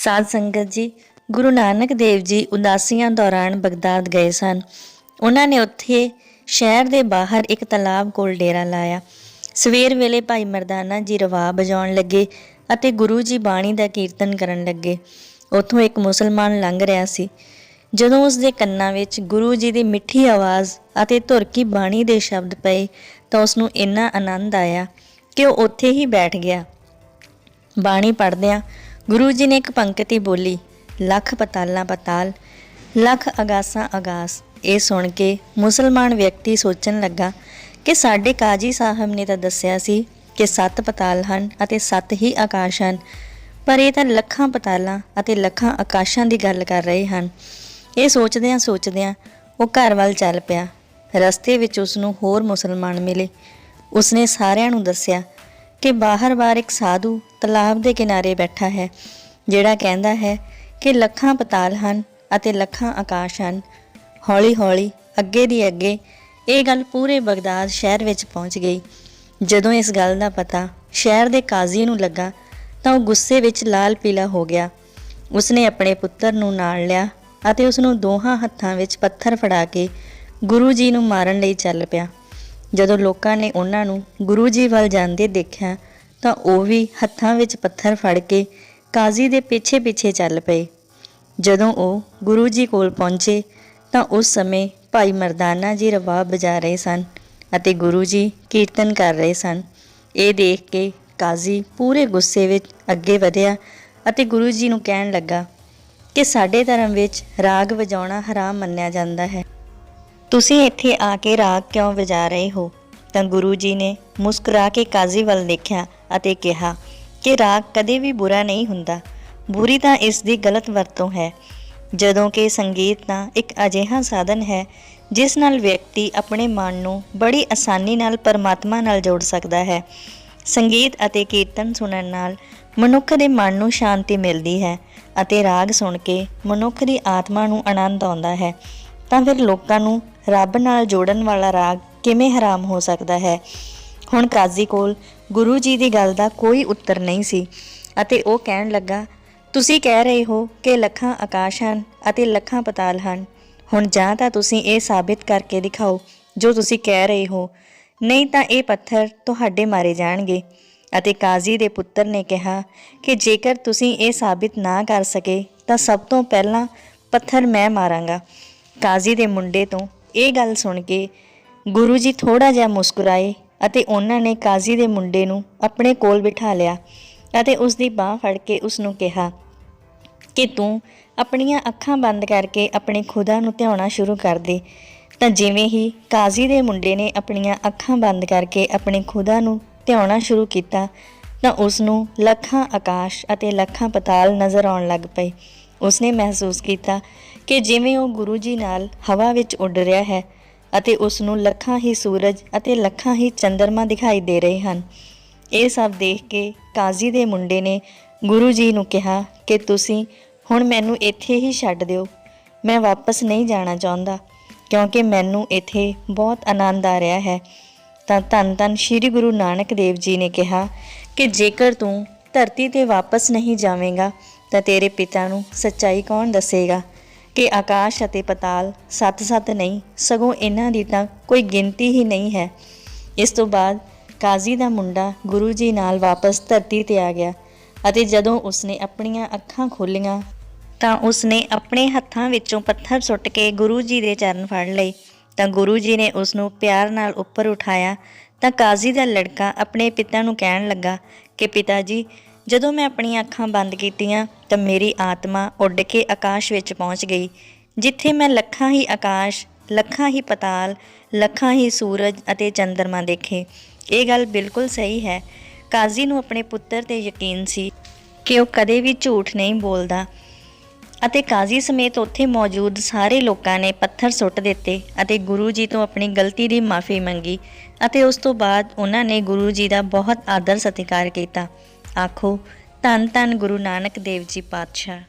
ਸਾਧ ਸੰਗਤ ਜੀ, ਗੁਰੂ ਨਾਨਕ ਦੇਵ ਜੀ ਉਦਾਸੀਆਂ ਦੌਰਾਨ ਬਗਦਾਦ ਗਏ ਸਨ। ਉਹਨਾਂ ਨੇ ਉੱਥੇ ਸ਼ਹਿਰ ਦੇ ਬਾਹਰ ਇੱਕ ਤਲਾਬ ਕੋਲ ਡੇਰਾ ਲਾਇਆ। ਸਵੇਰ ਵੇਲੇ ਭਾਈ ਮਰਦਾਨਾ ਜੀ ਰਵਾ ਬਜਾਉਣ ਲੱਗੇ ਅਤੇ ਗੁਰੂ ਜੀ ਬਾਣੀ ਦਾ ਕੀਰਤਨ ਕਰਨ ਲੱਗੇ। ਉੱਥੋਂ ਇੱਕ ਮੁਸਲਮਾਨ ਲੰਘ ਰਿਹਾ ਸੀ। ਜਦੋਂ ਉਸ ਦੇ ਕੰਨਾਂ ਵਿੱਚ ਗੁਰੂ ਜੀ ਦੀ ਮਿੱਠੀ ਆਵਾਜ਼ ਅਤੇ ਧੁਰ ਕੀ ਬਾਣੀ ਦੇ ਸ਼ਬਦ ਪਏ ਤਾਂ ਉਸ ਨੂੰ ਇੰਨਾ ਆਨੰਦ ਆਇਆ ਕਿ ਉਹ ਉੱਥੇ ਹੀ ਬੈਠ ਗਿਆ। ਬਾਣੀ ਪੜ੍ਹਦਿਆਂ ਗੁਰੂ ਜੀ ਨੇ ਇੱਕ ਪੰਕਤੀ ਬੋਲੀ, ਲੱਖ ਪਤਾਲਾਂ ਪਤਾਲ ਲੱਖ ਅਗਾਸਾਂ ਅਗਾਸ। ਇਹ ਸੁਣ ਕੇ ਮੁਸਲਮਾਨ ਵਿਅਕਤੀ ਸੋਚਣ ਲੱਗਾ ਕਿ ਸਾਡੇ ਕਾਜੀ ਸਾਹਿਬ ਨੇ ਤਾਂ ਦੱਸਿਆ ਸੀ ਕਿ ਸੱਤ ਪਤਾਲ ਹਨ ਅਤੇ ਸੱਤ ਹੀ ਆਕਾਸ਼ ਹਨ, ਪਰ ਇਹ ਤਾਂ ਲੱਖਾਂ ਪਤਾਲਾਂ ਅਤੇ ਲੱਖਾਂ ਆਕਾਸ਼ਾਂ ਦੀ ਗੱਲ ਕਰ ਰਹੇ ਹਨ। ਇਹ ਸੋਚਦਿਆਂ ਸੋਚਦਿਆਂ ਉਹ ਘਰ ਵੱਲ ਚੱਲ ਪਿਆ। ਰਸਤੇ ਵਿੱਚ ਉਸ ਨੂੰ ਹੋਰ ਮੁਸਲਮਾਨ ਮਿਲੇ। ਉਸਨੇ ਸਾਰਿਆਂ ਨੂੰ ਦੱਸਿਆ ਕਿ ਬਾਹਰ-ਬਾਹਰ ਇੱਕ ਸਾਧੂ ਤਲਾਬ ਦੇ ਕਿਨਾਰੇ ਬੈਠਾ ਹੈ, ਜਿਹੜਾ ਕਹਿੰਦਾ ਹੈ ਕਿ ਲੱਖਾਂ ਪਤਾਲ ਹਨ ਅਤੇ ਲੱਖਾਂ ਆਕਾਸ਼ ਹਨ। ਹੌਲੀ-ਹੌਲੀ ਅੱਗੇ ਦੀ ਅੱਗੇ ਇਹ ਗੱਲ ਪੂਰੇ ਬਗਦਾਦ ਸ਼ਹਿਰ ਵਿੱਚ ਪਹੁੰਚ ਗਈ। ਜਦੋਂ ਇਸ ਗੱਲ ਦਾ ਪਤਾ ਸ਼ਹਿਰ ਦੇ ਕਾਜ਼ੀ ਨੂੰ ਲੱਗਾ ਤਾਂ ਉਹ ਗੁੱਸੇ ਵਿੱਚ ਲਾਲ ਪੀਲਾ ਹੋ ਗਿਆ। ਉਸਨੇ ਆਪਣੇ ਪੁੱਤਰ ਨੂੰ ਨਾਲ ਲਿਆ ਅਤੇ ਉਸ ਨੂੰ ਦੋਹਾਂ ਹੱਥਾਂ ਵਿੱਚ ਪੱਥਰ ਫੜਾ ਕੇ ਗੁਰੂ ਜੀ ਨੂੰ ਮਾਰਨ ਲਈ ਚੱਲ ਪਿਆ। ਜਦੋਂ ਲੋਕਾਂ ਨੇ ਉਹਨਾਂ ਨੂੰ ਗੁਰੂ ਜੀ ਵੱਲ ਜਾਂਦੇ ਦੇਖਿਆ ਤਾਂ ਉਹ ਵੀ ਹੱਥਾਂ ਵਿੱਚ ਪੱਥਰ ਫੜ ਕੇ ਕਾਜ਼ੀ ਦੇ ਪਿੱਛੇ-ਪਿੱਛੇ ਚੱਲ ਪਏ। ਜਦੋਂ ਉਹ ਗੁਰੂ ਜੀ ਕੋਲ ਪਹੁੰਚੇ ਤਾਂ ਉਸ ਸਮੇਂ ਭਾਈ ਮਰਦਾਨਾ ਜੀ ਰਵਾਬ ਵਜਾ ਰਹੇ ਸਨ ਅਤੇ ਗੁਰੂ ਜੀ ਕੀਰਤਨ ਕਰ ਰਹੇ ਸਨ। ਇਹ ਦੇਖ ਕੇ ਕਾਜ਼ੀ ਪੂਰੇ ਗੁੱਸੇ ਵਿੱਚ ਅੱਗੇ ਵਧਿਆ ਅਤੇ ਗੁਰੂ ਜੀ ਨੂੰ ਕਹਿਣ ਲੱਗਾ ਕਿ ਸਾਡੇ ਧਰਮ ਵਿੱਚ ਰਾਗ ਵਜਾਉਣਾ ਹਰਾਮ ਮੰਨਿਆ ਜਾਂਦਾ ਹੈ। ਤੁਸੀਂ ਇੱਥੇ ਆ ਕੇ ਰਾਗ ਕਿਉਂ ਵਜਾ ਰਹੇ ਹੋ? ਤਾਂ ਗੁਰੂ ਜੀ ਨੇ ਮੁਸਕਰਾ ਕੇ ਕਾਜ਼ੀ ਵੱਲ ਦੇਖਿਆ ਅਤੇ ਕਿਹਾ, ਕਿ ਰਾਗ ਕਦੇ ਵੀ ਬੁਰਾ ਨਹੀਂ ਹੁੰਦਾ। ਬੁਰੀ ਤਾਂ ਇਸ ਦੀ ਗਲਤ ਵਰਤੋਂ ਹੈ। ਜਦੋਂ ਕਿ ਸੰਗੀਤ ਤਾਂ ਇੱਕ ਅਜਿਹਾ ਸਾਧਨ ਹੈ, ਜਿਸ ਨਾਲ ਵਿਅਕਤੀ ਆਪਣੇ ਮਨ ਨੂੰ ਬੜੀ ਆਸਾਨੀ ਨਾਲ ਪਰਮਾਤਮਾ ਨਾਲ ਜੋੜ ਸਕਦਾ ਹੈ। ਸੰਗੀਤ ਅਤੇ ਕੀਰਤਨ ਸੁਣਨ ਨਾਲ ਮਨੁੱਖ ਦੇ ਮਨ ਨੂੰ ਸ਼ਾਂਤੀ ਮਿਲਦੀ ਹੈ ਅਤੇ ਰਾਗ ਸੁਣ ਕੇ ਮਨੁੱਖ ਦੀ ਆਤਮਾ ਨੂੰ ਆਨੰਦ ਆਉਂਦਾ ਹੈ। ਤਾਂ ਫਿਰ ਲੋਕਾਂ ਨੂੰ ਰੱਬ ਨਾਲ ਜੋੜਨ ਵਾਲਾ ਰਾਗ ਕਿਵੇਂ ਹਰਾਮ ਹੋ ਸਕਦਾ ਹੈ? ਹੁਣ ਕਾਜ਼ੀ ਕੋਲ ਗੁਰੂ ਜੀ ਦੀ ਗੱਲ ਦਾ ਕੋਈ ਉੱਤਰ ਨਹੀਂ ਸੀ ਅਤੇ ਉਹ ਕਹਿਣ ਲੱਗਾ, ਤੁਸੀਂ ਕਹਿ ਰਹੇ ਹੋ ਕਿ ਲੱਖਾਂ ਆਕਾਸ਼ ਹਨ ਅਤੇ ਲੱਖਾਂ ਪਤਾਲ ਹਨ। ਹੁਣ ਜਾਂ ਤਾਂ ਤੁਸੀਂ ਇਹ ਸਾਬਿਤ ਕਰਕੇ ਦਿਖਾਓ ਜੋ ਤੁਸੀਂ ਕਹਿ ਰਹੇ ਹੋ। ਨਹੀਂ ਤਾਂ ਇਹ ਪੱਥਰ ਤੁਹਾਡੇ ਮਾਰੇ ਜਾਣਗੇ। ਅਤੇ ਕਾਜ਼ੀ ਦੇ ਪੁੱਤਰ ਨੇ ਕਿਹਾ ਕਿ ਜੇਕਰ ਤੁਸੀਂ ਇਹ ਸਾਬਿਤ ਨਾ ਕਰ ਸਕੇ ਤਾਂ ਸਭ ਤੋਂ ਪਹਿਲਾਂ ਪੱਥਰ ਮੈਂ ਮਾਰਾਂਗਾ। ਕਾਜ਼ੀ ਦੇ ਮੁੰਡੇ ਤੋਂ ਇਹ ਗੱਲ ਸੁਣ ਕੇ ਗੁਰੂ ਜੀ ਥੋੜਾ ਜਿਹਾ ਮੁਸਕਰਾਏ ਅਤੇ ਉਹਨਾਂ ਨੇ ਕਾਜ਼ੀ ਦੇ ਮੁੰਡੇ ਨੂੰ ਆਪਣੇ ਕੋਲ ਬਿਠਾ ਲਿਆ ਅਤੇ ਉਸ ਦੀ ਬਾਹ ਫੜ ਕੇ ਉਸ ਨੂੰ ਕਿਹਾ, ਕਿ ਤੂੰ ਆਪਣੀਆਂ ਅੱਖਾਂ ਬੰਦ ਕਰਕੇ ਆਪਣੇ ਖੁਦਾ ਨੂੰ ਧਿਆਉਣਾ ਸ਼ੁਰੂ ਕਰ ਦੇ। ਤਾਂ ਜਿਵੇਂ ਹੀ ਕਾਜ਼ੀ ਦੇ ਮੁੰਡੇ ਨੇ ਆਪਣੀਆਂ ਅੱਖਾਂ ਬੰਦ ਕਰਕੇ ਆਪਣੇ ਖੁਦਾ ਨੂੰ ਧਿਆਉਣਾ ਸ਼ੁਰੂ ਕੀਤਾ, ਤਾਂ ਉਸ ਨੂੰ ਲੱਖਾਂ ਆਕਾਸ਼ ਅਤੇ ਲੱਖਾਂ ਪਤਾਲ ਨਜ਼ਰ ਆਉਣ ਲੱਗ ਪਏ। ਉਸਨੇ ਮਹਿਸੂਸ ਕੀਤਾ ਕਿ ਜਿਵੇਂ ਉਹ ਗੁਰੂ ਜੀ ਨਾਲ ਹਵਾ ਵਿੱਚ ਉੱਡ ਰਿਹਾ ਹੈ ਅਤੇ ਉਸ ਨੂੰ ਲੱਖਾਂ ਹੀ ਸੂਰਜ ਅਤੇ ਲੱਖਾਂ ਹੀ ਚੰਦਰਮਾ ਦਿਖਾਈ ਦੇ ਰਹੇ ਹਨ। ਇਹ ਸਭ ਦੇਖ ਕੇ ਕਾਜ਼ੀ ਦੇ ਮੁੰਡੇ ਨੇ ਗੁਰੂ ਜੀ ਨੂੰ ਕਿਹਾ ਕਿ ਤੁਸੀਂ ਹੁਣ ਮੈਨੂੰ ਇੱਥੇ ਹੀ ਛੱਡ ਦਿਓ। ਮੈਂ ਵਾਪਸ ਨਹੀਂ ਜਾਣਾ ਚਾਹੁੰਦਾ, ਕਿਉਂਕਿ ਮੈਨੂੰ ਇੱਥੇ ਬਹੁਤ ਆਨੰਦ ਆ ਰਿਹਾ ਹੈ। ਤਾਂ ਧੰਨ ਧੰਨ ਸ੍ਰੀ ਗੁਰੂ ਨਾਨਕ ਦੇਵ ਜੀ ਨੇ ਕਿਹਾ ਕਿ ਜੇਕਰ ਤੂੰ ਧਰਤੀ ਤੇ ਵਾਪਸ ਨਹੀਂ ਜਾਵੇਂਗਾ, ਤਾਂ ਤੇਰੇ ਪਿਤਾ ਨੂੰ ਸੱਚਾਈ ਕੌਣ ਦੱਸੇਗਾ? ਕਿ ਆਕਾਸ਼ ਅਤੇ ਪਤਾਲ ਸੱਤ-ਸੱਤ ਨਹੀਂ, ਸਗੋਂ ਇਹਨਾਂ ਦੀ ਤਾਂ ਕੋਈ ਗਿਣਤੀ ਹੀ ਨਹੀਂ ਹੈ। ਇਸ ਤੋਂ ਬਾਅਦ ਕਾਜ਼ੀ ਦਾ ਮੁੰਡਾ ਗੁਰੂ ਜੀ ਨਾਲ ਵਾਪਸ ਧਰਤੀ ਤੇ ਆ ਗਿਆ ਅਤੇ ਜਦੋਂ ਉਸਨੇ ਆਪਣੀਆਂ ਅੱਖਾਂ ਖੋਲੀਆਂ ਤਾਂ ਉਸਨੇ ਆਪਣੇ ਹੱਥਾਂ ਵਿੱਚੋਂ ਪੱਥਰ ਸੁੱਟ ਕੇ ਗੁਰੂ ਜੀ ਦੇ ਚਰਨ ਫੜ ਲਏ। ਤਾਂ ਗੁਰੂ ਜੀ ਨੇ ਉਸ ਨੂੰ ਪਿਆਰ ਨਾਲ ਉੱਪਰ ਉਠਾਇਆ ਤਾਂ ਕਾਜ਼ੀ ਦਾ ਲੜਕਾ ਆਪਣੇ ਪਿਤਾ ਨੂੰ ਕਹਿਣ ਲੱਗਾ ਕਿ ਪਿਤਾ ਜੀ ਜਦੋਂ ਮੈਂ ਆਪਣੀਆਂ ਅੱਖਾਂ ਬੰਦ ਕੀਤੀਆਂ ਤਾਂ ਮੇਰੀ ਆਤਮਾ ਉੱਡ ਕੇ ਆਕਾਸ਼ ਵਿੱਚ ਪਹੁੰਚ ਗਈ, ਜਿੱਥੇ ਮੈਂ ਲੱਖਾਂ ਹੀ ਆਕਾਸ਼, ਲੱਖਾਂ ਹੀ ਪਤਾਲ, ਲੱਖਾਂ ਹੀ ਸੂਰਜ ਅਤੇ ਚੰਦਰਮਾ ਦੇਖੇ। ਇਹ ਗੱਲ ਬਿਲਕੁਲ ਸਹੀ ਹੈ। ਕਾਜ਼ੀ ਨੂੰ ਆਪਣੇ ਪੁੱਤਰ ਤੇ ਯਕੀਨ ਸੀ ਕਿ ਉਹ ਕਦੇ ਵੀ ਝੂਠ ਨਹੀਂ ਬੋਲਦਾ ਅਤੇ ਕਾਜ਼ੀ ਸਮੇਤ ਉੱਥੇ ਮੌਜੂਦ ਸਾਰੇ ਲੋਕਾਂ ਨੇ ਪੱਥਰ ਸੁੱਟ ਦਿੱਤੇ ਅਤੇ ਗੁਰੂ ਜੀ ਤੋਂ ਆਪਣੀ ਗਲਤੀ ਦੀ ਮਾਫੀ ਮੰਗੀ ਅਤੇ ਉਸ ਤੋਂ ਬਾਅਦ ਉਹਨਾਂ ਨੇ ਗੁਰੂ ਜੀ ਦਾ ਬਹੁਤ ਆਦਰ ਸਤਿਕਾਰ ਕੀਤਾ। ਆਖੋ ਧੰਨ ਧੰਨ ਗੁਰੂ ਨਾਨਕ ਦੇਵ ਜੀ ਪਾਤਸ਼ਾਹ।